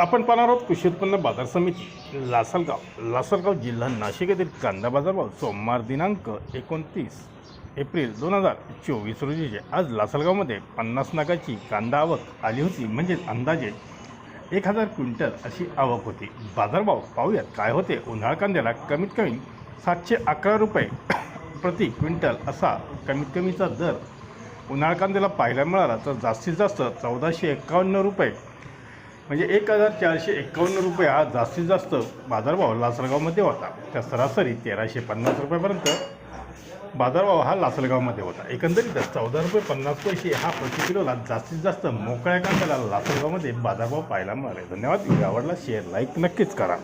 आपण पाहणार आहोत कृषी उत्पन्न बाजार समिती लासलगाव. लासलगाव जिल्हा नाशिक येथील कांदा बाजारभाव सोमवार दिनांक एकोणतीस एप्रिल दोन हजार चोवीस रोजीचे आज लासलगावमध्ये पन्नास नागाची कांदा आवक आली होती म्हणजेच अंदाजे एक हजार क्विंटल अशी आवक होती. बाजारभाव पाहूयात काय होते. उन्हाळ कांद्याला कमीत कमी सातशे अकरा रुपये प्रति क्विंटल असा कमीत कमीचा दर उन्हाळ कांद्याला पाहायला मिळाला तर जास्तीत जास्त चौदाशे एकावन्न रुपये म्हणजे एक हजार चारशे एकावन्न रुपये हा जास्तीत जास्त बाजारभाव लासलगावमध्ये होता. त्या सरासरी तेराशे पन्नास रुपयापर्यंत बाजारभाव हा लासलगावमध्ये होता. एकंदरीतच चौदा रुपये पन्नास पैसे हा प्रति किलोला जास्तीत जास्त मोकळ्या कांद्याला लासलगावमध्ये बाजारभाव पाहायला मिळाले. धन्यवाद. व्हिडिओ आवडला शेअर लाईक नक्कीच करा.